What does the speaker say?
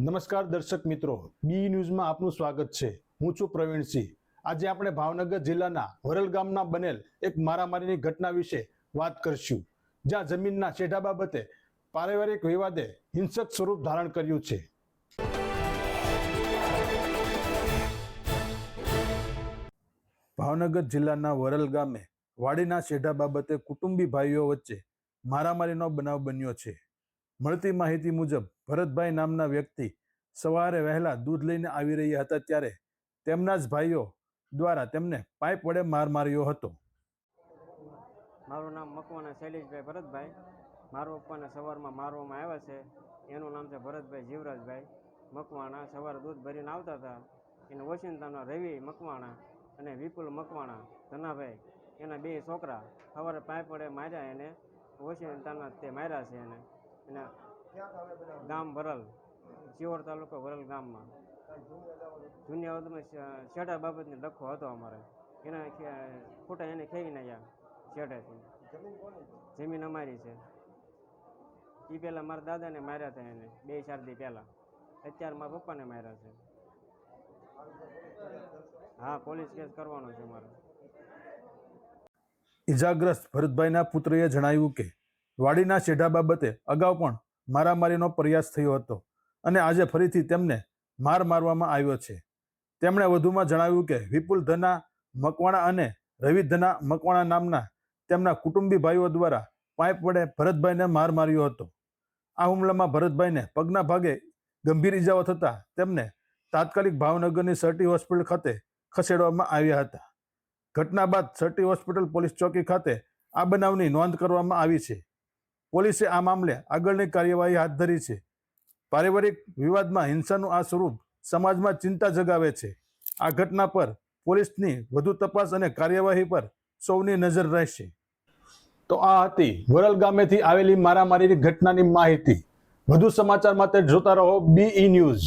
નમસ્કાર દર્શક મિત્રો. બી ન્યૂઝમાં આપનું સ્વાગત છે. હું છું પ્રવીણસિંહ આજે આપણે ભાવનગર જિલ્લાના વરલ ગામના બનેલ એક મારામારીની ઘટના વિશે વાત કરશું. જ્યાં જમીનના છેડા બાબતે પારિવારિક વિવાદે હિંસક સ્વરૂપ ધારણ કર્યું છે. ભાવનગર જિલ્લાના વરલ ગામે વાડીના છેડા બાબતે કુટુંબી ભાઈઓ વચ્ચે મારામારીનો બનાવ બન્યો છે. મળતી માહિતી મુજબ, ભરતભાઈ નામના વ્યક્તિ સવારે વહેલા દૂધ લઈને આવી રહ્યા હતા ત્યારે તેમના જ ભાઈઓ દ્વારા તેમને પાઇપ વડે માર માર્યો હતો. મારું નામ મકવાના શૈલેષભાઈ ભરતભાઈ. મારા પપ્પાને સવારમાં મારવામાં આવ્યા છે. એનું નામ છે ભરતભાઈ જીવરાજભાઈ. મકવાણા સવારે દૂધ ભરીને આવતા હતા. એને વોશિંગ્ટનના રવિ મકવાણા અને વિપુલ મકવાણા ધનાભાઈ, એના બે છોકરા સવારે પાઇપ વડે માર્યા એને. વોશિંગ્ટનના તે માર્યા છે એને. એના ગામ વરલ ચિવોર તાલુકો વરલ ગામમાં. જુનિયા શેઢા બાબતને લખો હતો અમારે. એના ખોટા એને ખેવી નાખ્યા શેઠેથી જમીન અમારી છે. એ પહેલાં મારા દાદાને માર્યા હતા એને બે ચાર દી પહેલાં અત્યારે મારા પપ્પાને માર્યા છે. હા પોલીસ કેસ કરવાનો છે મારે ઇજાગ્રસ્ત ભરતભાઈના પુત્રએ જણાવ્યું કે વાડીના શેઢા બાબતે અગાઉ પણ મારામારીનો પ્રયાસ થયો હતો અને આજે ફરીથી તેમને માર મારવામાં આવ્યો છે. તેમણે વધુમાં જણાવ્યું કે વિપુલ ધના મકવાણા અને રવિ ધના મકવાણા નામના તેમના કુટુંબી ભાઈઓ દ્વારા પાઇપ વડે ભરતભાઈને માર માર્યો હતો. આ હુમલામાં ભરતભાઈને પગના ભાગે ગંભીર ઇજાઓ થતાં તેમને તાત્કાલિક ભાવનગરની સર્ટી હોસ્પિટલ ખાતે ખસેડવામાં આવ્યા હતા. ઘટના બાદ સર્ટી હોસ્પિટલ પોલીસ ચોકી ખાતે આ બનાવની નોંધ કરવામાં આવી છે. પોલીસે આ મામલે આગળની કાર્યવાહી હાથ ધરી છે. પારિવારિક વિવાદમાં હિંસાનું આ સ્વરૂપ સમાજમાં ચિંતા જગાવે છે. આ ઘટના પર પોલીસની વધુ તપાસ અને કાર્યવાહી પર સૌની નજર રહેશે. તો આ હતી વરલ ગામેથી આવેલી મારામારીની ઘટનાની માહિતી. વધુ સમાચાર માટે જોતા રહો બી ન્યૂઝ